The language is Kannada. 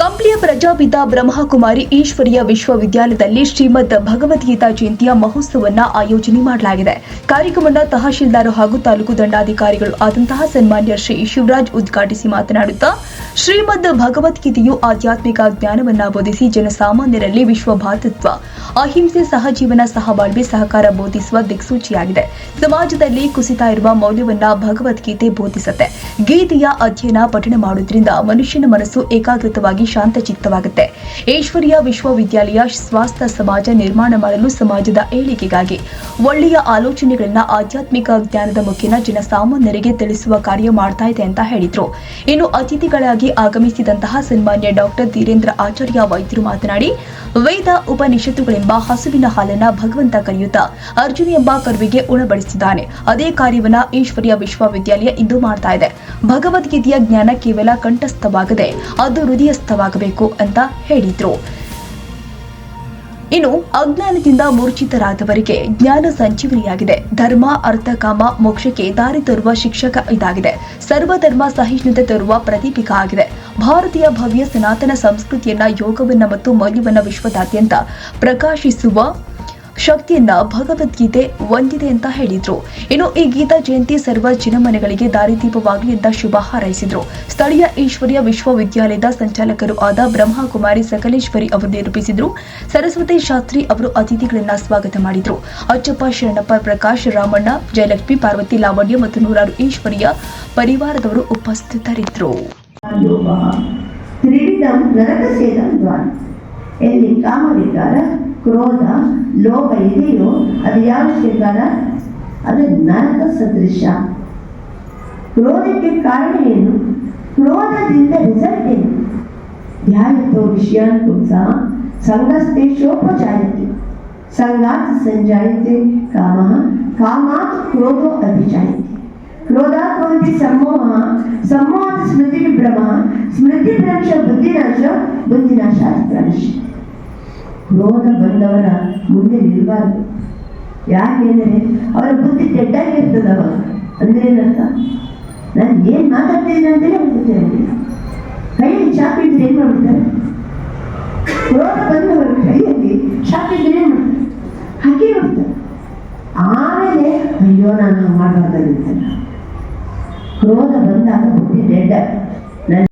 ಕಂಪ್ಲಿಯ ಪ್ರಜಾಪಿತ ಬ್ರಹ್ಮಕುಮಾರಿ ಈಶ್ವರಿಯ ವಿಶ್ವವಿದ್ಯಾಲಯದಲ್ಲಿ ಶ್ರೀಮದ್ ಭಗವದ್ಗೀತಾ ಜಯಂತಿಯ ಮಹೋತ್ಸವವನ್ನು ಆಯೋಜನೆ ಮಾಡಲಾಗಿದೆ. ಕಾರ್ಯಕ್ರಮದ ತಹಶೀಲ್ದಾರ್ ಹಾಗೂ ತಾಲೂಕು ದಂಡಾಧಿಕಾರಿಗಳು ಆದಂತಹ ಸನ್ಮಾನ್ಯ ಶ್ರೀ ಶಿವರಾಜ್ ಉದ್ಘಾಟಿಸಿ ಮಾತನಾಡುತ್ತಾ, ಶ್ರೀಮದ್ ಭಗವದ್ಗೀತೆಯು ಆಧ್ಯಾತ್ಮಿಕ ಜ್ಞಾನವನ್ನ ಬೋಧಿಸಿ ಜನಸಾಮಾನ್ಯರಲ್ಲಿ ವಿಶ್ವ ಭಾತೃತ್ವ, ಅಹಿಂಸೆ ಸಹಜೀವನ ಸಹಬಾಳ್ವೆ ಸಹಕಾರ ಬೋಧಿಸುವ ದಿಕ್ಸೂಚಿಯಾಗಿದೆ. ಸಮಾಜದಲ್ಲಿ ಕುಸಿತ ಇರುವ ಮೌಲ್ಯವನ್ನ ಭಗವದ್ಗೀತೆ ಬೋಧಿಸುತ್ತೆ. ಗೀತೆಯ ಅಧ್ಯಯನ ಪಠಣ ಮಾಡುವುದರಿಂದ ಮನುಷ್ಯನ ಮನಸ್ಸು ಏಕಾಗ್ರತವಾಗಿ ಶಾಂತಚಿತ್ತವಾಗುತ್ತೆ ಈಶ್ವರ್ಯ ವಿಶ್ವವಿದ್ಯಾಲಯ ಸ್ವಾಸ್ಥ್ಯ ಸಮಾಜ ನಿರ್ಮಾಣ ಮಾಡಲು ಸಮಾಜದ ಏಳಿಗೆಗಾಗಿ ಒಳ್ಳೆಯ ಆಲೋಚನೆಗಳನ್ನ ಆಧ್ಯಾತ್ಮಿಕ ಜ್ಞಾನದ ಮುಖೇನ ಜನಸಾಮಾನ್ಯರಿಗೆ ತಿಳಿಸುವ ಕಾರ್ಯ ಮಾಡ್ತಾ ಇದೆ ಅಂತ ಹೇಳಿದ್ರು. ಇನ್ನು ಅತಿಥಿಗಳಾಗಿ ಆಗಮಿಸಿದಂತಹ ಸನ್ಮಾನ್ಯ ಡಾಕ್ಟರ್ ಧೀರೇಂದ್ರ ಆಚಾರ್ಯ ವೈದ್ಯರು ಮಾತನಾಡಿ ವೇದ ಉಪನಿಷತ್ತುಗಳೆಂಬ ಹಸುವಿನ ಹಾಲನ್ನ ಭಗವಂತ ಕರೆಯುತ್ತಾ ಅರ್ಜುನ ಎಂಬ ಕರುವಿಗೆ ಉಣಬಡಿಸಿದ್ದಾನೆ. ಅದೇ ಕಾರ್ಯವನ್ನ ಈಶ್ವರ್ಯ ವಿಶ್ವವಿದ್ಯಾಲಯ ಇಂದು ಮಾಡ್ತಾ ಇದೆ. ಭಗವದ್ಗೀತೆಯ ಜ್ಞಾನ ಕೇವಲ ಕಂಠಸ್ಥವಾಗದೆ ಅದು ಹೃದಯಸ್ಥವಾಗಬೇಕು ಅಂತ ಹೇಳಿದ್ರು. ಇನ್ನು ಅಜ್ಞಾನದಿಂದ ಮೂರ್ಛಿತರಾದವರಿಗೆ ಜ್ಞಾನ ಸಂಜೀವನಿಯಾಗಿದೆ. ಧರ್ಮ, ಅರ್ಥ, ಕಾಮ, ಮೋಕ್ಷಕ್ಕೆ ದಾರಿ ತರುವ ಶಿಕ್ಷಕ ಇದಾಗಿದೆ. ಸರ್ವಧರ್ಮ ಸಹಿಷ್ಣುತೆ ತರುವ ಪ್ರದೀಪಿಕ ಆಗಿದೆ. ಭಾರತೀಯ ಭವ್ಯ ಸನಾತನ ಸಂಸ್ಕೃತಿಯನ್ನ ಯೋಗವನ್ನ ಮತ್ತು ಮೌಲ್ಯವನ್ನ ವಿಶ್ವದಾದ್ಯಂತ ಪ್ರಕಾಶಿಸುವ ಶಕ್ತಿಯನ್ನ ಭಗವದ್ಗೀತೆ ಹೊಂದಿದೆ ಅಂತ ಹೇಳಿದ್ರು. ಇನ್ನು ಈ ಗೀತಾ ಜಯಂತಿ ಸರ್ವ ಜಿನಮನೆಗಳಿಗೆ ದಾರಿದೀಪವಾಗಲಿ ಅಂತ ಶುಭ ಹಾರೈಸಿದ್ರು. ಸ್ಥಳೀಯ ಈಶ್ವರ್ಯ ವಿಶ್ವವಿದ್ಯಾಲಯದ ಸಂಚಾಲಕರು ಆದ ಬ್ರಹ್ಮಕುಮಾರಿ ಸಕಲೇಶ್ವರಿ ಅವರು ನಿರೂಪಿಸಿದ್ರು. ಸರಸ್ವತಿ ಶಾಸ್ತ್ರಿ ಅವರು ಅತಿಥಿಗಳನ್ನ ಸ್ವಾಗತ ಮಾಡಿದ್ರು. ಅಚ್ಚಪ್ಪ ಶರಣಪ್ಪ ಪ್ರಕಾಶ್ ರಾಮಣ್ಣ, ಜಯಲಕ್ಷ್ಮಿ ಪಾರ್ವತಿ ಲಾವಣ್ಯ ಮತ್ತು ನೂರಾರು ಈಶ್ವರ್ಯ ಪರಿವಾರದವರು ಉಪಸ್ಥಿತರಿದ್ದರು ತ್ರಿವಿಧಂ ದ್ವಾರ ಎಲ್ಲಿ ಕಾಮವಿಕಾರ ಕ್ರೋಧ ಲೋಭ ಇದೆಯೋ ಅದು ಯಾವ ಶೃಂಗಾರ ಅದು ನರಕ ಸದೃಶ ಕ್ರೋಧಕ್ಕೆ ಕಾರಣ ಏನು ಕ್ರೋಧದಿಂದ ರಿಸಲ್ಟ್ ಏನು ಧ್ಯಾಯತೋ ವಿಷಯಾನ್ ಪುಂಸಃ ಸಂಗಸ್ತೇಶೋಪಜಾಯತೆ ಸಂಗಾತ್ ಸಂಜಾಯತೆ ಕಾಮಃ ಕಾಮಾತ್ ಕ್ರೋಧೋ ಅಭಿಜಾಯತೆ ಕ್ರೋಧಾತ್ ಭವತಿ ಸಮೋಹ ಸಮೋಹಾತ್ ಸ್ಮೃತಿ ವಿಭ್ರಮ ಸ್ಮೃತಿ ಭ್ರಂಶ ಬುದ್ಧಿನಾಶ ಬುದ್ಧಿನಾಶ ಭ್ರಂಶ ಕ್ರೋಧ ಬಂದವರ ಮುಂದೆ ನಿಲ್ಬಾರ್ದು. ಯಾಕೆಂದರೆ ಅವರ ಬುದ್ಧಿ ಕೆಟ್ಟಾಗಿರ್ತದವ ಅಂದ್ರೆ ಏನರ್ಥ? ನಾನು ಏನ್ ಮಾತಾಡ್ತಿದ್ದೀನಿ ಅಂತಲೇ ಬುದ್ಧಿ ಆಗಿಲ್ಲ. ಕೈಯಲ್ಲಿ ಚಾಪಿ ಏನು ಮಾಡ್ಬಿಡ್ತಾರೆ? ಕ್ರೋಧ ಬಂದವರ ಕೈಯಲ್ಲಿ ಚಾಪಿ ಏನ್ ಮಾಡ್ತಾರೆ? ಹಾಗೆ ಮಾಡ್ತಾರೆ ಆಮೇಲೆ ಅಯ್ಯೋ, ನಾನು ಮಾಡಬಾರ್ದಾಗಿರ್ತೇನೆ ಕ್ರೋಧ ಬಂದಾಗ ಬುದ್ಧಿ ನನ್ನ